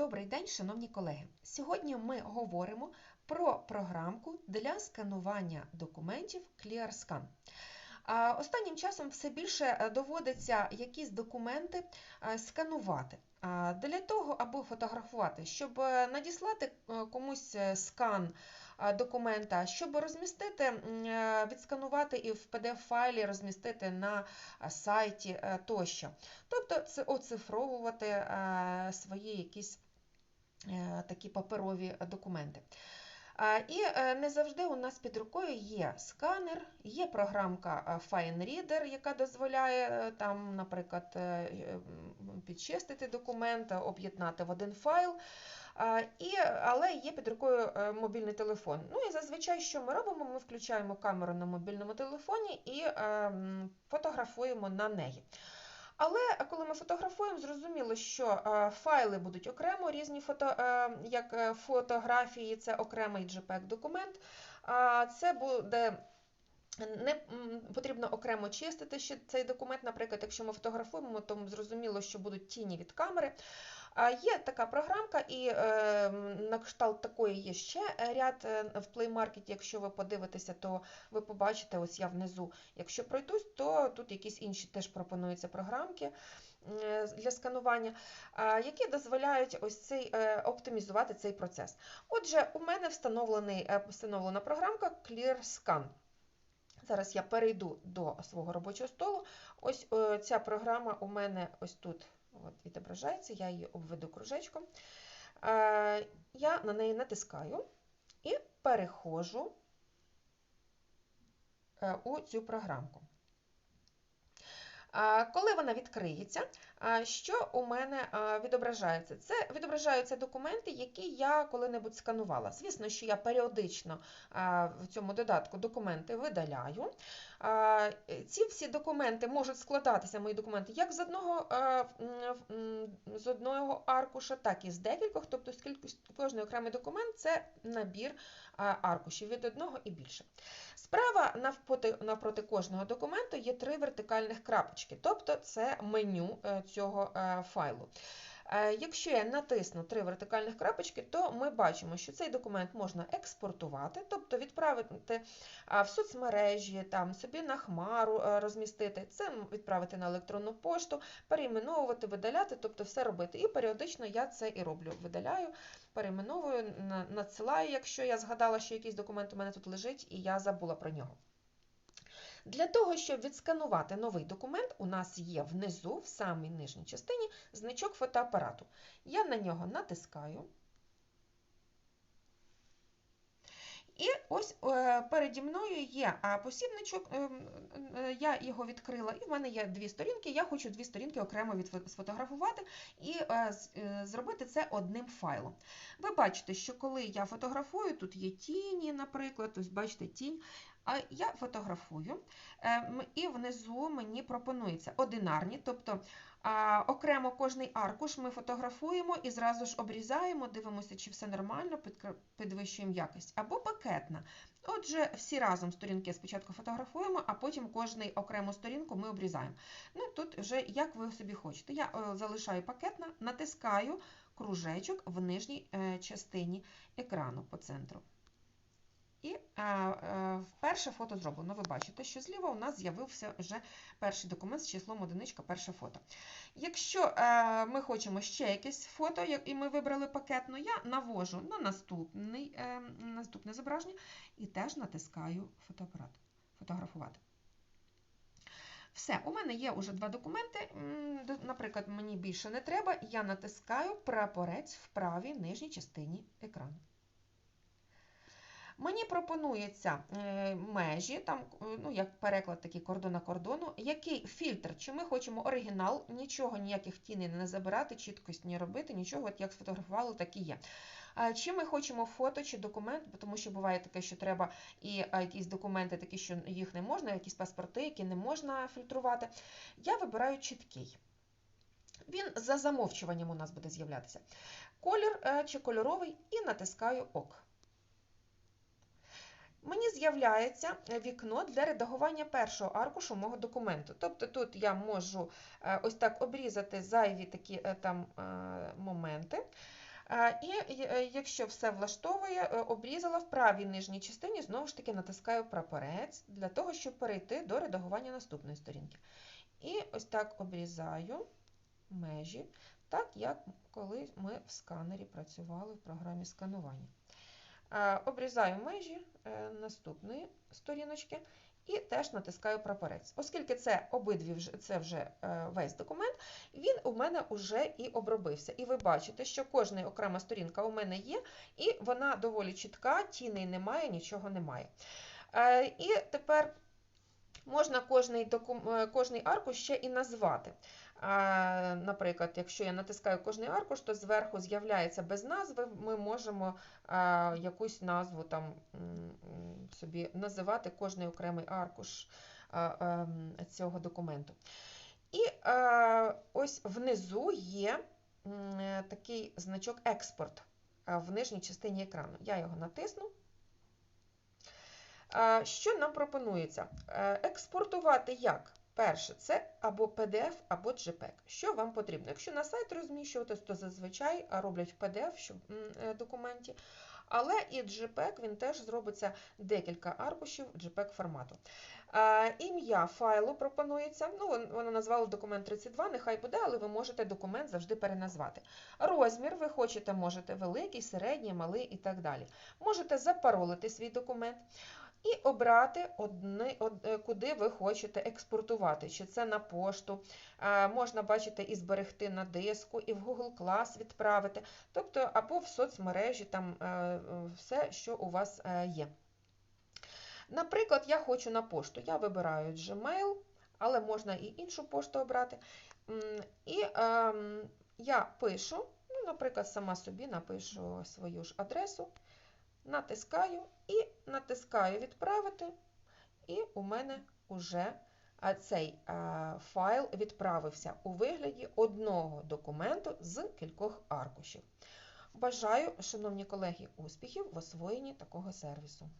Добрий день, шановні колеги! Сьогодні ми говоримо про програмку для сканування документів ClearScan. Останнім часом все більше е, доводиться якісь документи е, сканувати. Для того, аби фотографувати, щоб е, надіслати комусь скан документа, щоб розмістити, відсканувати і в PDF-файлі розмістити на сайті тощо. Тобто це оцифровувати свої якісь такі паперові документи. І е, не завжди у нас під рукою є сканер, є програмка е, FineReader, яка дозволяє е, там, наприклад, е, е, підчистити документ, об'єднати в один файл. І, але є під рукою е, мобільний телефон. Ну і зазвичай, що ми робимо? Ми включаємо камеру на мобільному телефоні і е, фотографуємо на неї. Але коли ми фотографуємо, зрозуміло, що е, файли будуть окремо, різні фото, е, як е, фотографії, це окремий JPEG-документ. Це буде не потрібно окремо чистити ще цей документ. Наприклад, якщо ми фотографуємо, то зрозуміло, що будуть тіні від камери. А Є така програмка, і е, на кшталт такої є ще ряд е, в Play Market. Якщо ви подивитеся, то ви побачите, ось я внизу. Якщо пройдусь, то тут якісь інші теж пропонуються програмки для сканування, які дозволяють ось цей е, оптимізувати цей процес. Отже, у мене встановлений, е, встановлена програмка ClearScan. Зараз я перейду до свого робочого столу. Ось е, ця програма у мене ось тут відображається, я її обведу кружечком. Е, Я на неї натискаю і переходжу е, у цю програмку. Коли вона відкриється, що у мене відображається? Це відображаються документи, які я коли-небудь сканувала. Звісно, що я періодично в цьому додатку документи видаляю. Ці всі документи можуть складатися, мої документи, як з одного, з одного аркуша, так і з декількох. Тобто кожний окремий документ це набір аркушів від одного і більше. Справа навпроти кожного документу є три вертикальних крапочки, тобто це меню е, цього е, файлу. Е, Якщо я натисну три вертикальних крапочки, то ми бачимо, що цей документ можна експортувати, тобто відправити в соцмережі, там, собі на хмару розмістити, це відправити на електронну пошту, перейменовувати, видаляти, тобто все робити. І періодично я це і роблю. Видаляю, перейменовую, надсилаю, якщо я згадала, що якийсь документ у мене тут лежить, і я забула про нього. Для того, щоб відсканувати новий документ, у нас є внизу, в самій нижній частині, значок фотоапарату. Я на нього натискаю. І ось е, переді мною є посібничок, е, е, я його відкрила, і в мене є дві сторінки. Я хочу дві сторінки окремо відфо- сфотографувати і е, зробити це одним файлом. Ви бачите, що коли я фотографую, тут є тіні, наприклад, ось бачите тінь. А я фотографую, е, і внизу мені пропонується одинарні, тобто окремо кожний аркуш ми фотографуємо і зразу ж обрізаємо, дивимося, чи все нормально, підвищуємо якість. Або пакетна. Отже, всі разом сторінки спочатку фотографуємо, а потім кожний окрему сторінку ми обрізаємо. Ну, тут вже як ви собі хочете. Я е, залишаю пакетна, натискаю кружечок в нижній е, частині екрану по центру. І е, е, перше фото зроблено. Ви бачите, що зліва у нас з'явився вже перший документ з числом одиничка, перше фото. Якщо е, ми хочемо ще якесь фото, і ми вибрали пакетну, я навожу на наступний, е, наступне зображення і теж натискаю фотоапарат, фотографувати. Все, у мене є вже два документи. Наприклад, мені більше не треба, я натискаю прапорець в правій нижній частині екрану. Мені пропонується е, межі, там, е, ну, як переклад такий кордона кордону, який фільтр, чи ми хочемо оригінал, нічого, ніяких тіней не забирати, чіткості не робити, нічого, от як сфотографували, так і є. Чи ми хочемо фото чи документ, тому що буває таке, що треба і якісь документи, такі, що їх не можна, якісь паспорти, які не можна фільтрувати. Я вибираю чіткий. Він за замовчуванням у нас буде з'являтися. Колір е, чи кольоровий, і натискаю ОК. З'являється вікно для редагування першого аркушу мого документу. Тобто тут я можу е, ось так обрізати зайві такі е, там е, моменти. Е, І е, якщо все влаштовує, е, обрізала в правій нижній частині, знову ж таки натискаю прапорець для того, щоб перейти до редагування наступної сторінки. І ось так обрізаю межі, так як коли ми в сканері працювали в програмі сканування. Е, Обрізаю межі е, наступної сторіночки і теж натискаю прапорець. Оскільки це обидві вже, це вже е, весь документ, він у мене вже і обробився. І ви бачите, що кожна окрема сторінка у мене є, і вона доволі чітка, тіней немає, нічого немає. І тепер можна кожний, кожний аркуш ще і назвати. Наприклад, якщо я натискаю кожний аркуш, то зверху з'являється без назви, ми можемо якусь назву там собі називати кожний окремий аркуш ем, цього документу. І ось внизу є такий значок експорт в нижній частині екрану. Я його натисну. Що нам пропонується? Е, Експортувати як? Перше, це або PDF, або JPEG. Що вам потрібно? Якщо на сайт розміщувати, то зазвичай роблять в PDF е, документі. Але і JPEG він теж зробиться декілька аркушів JPEG формату. Ім'я файлу пропонується. Ну, воно назвало документ 32, нехай буде, але ви можете документ завжди переназвати. Розмір ви хочете, можете великий, середній, малий і так далі. Можете запаролити свій документ. І обрати одне, од- е, куди ви хочете експортувати. Чи це на пошту, е, можна бачити і зберегти на диску, і в Google Class відправити, тобто або в соцмережі там е, е, все, що у вас е, є. Наприклад, я хочу на пошту. Я вибираю Gmail, але можна і іншу пошту обрати. І ем, я пишу, ну, наприклад, сама собі напишу свою ж адресу, натискаю і натискаю відправити, і у мене вже цей файл відправився у вигляді одного документу з кількох аркушів. Бажаю, шановні колеги, успіхів в освоєнні такого сервісу.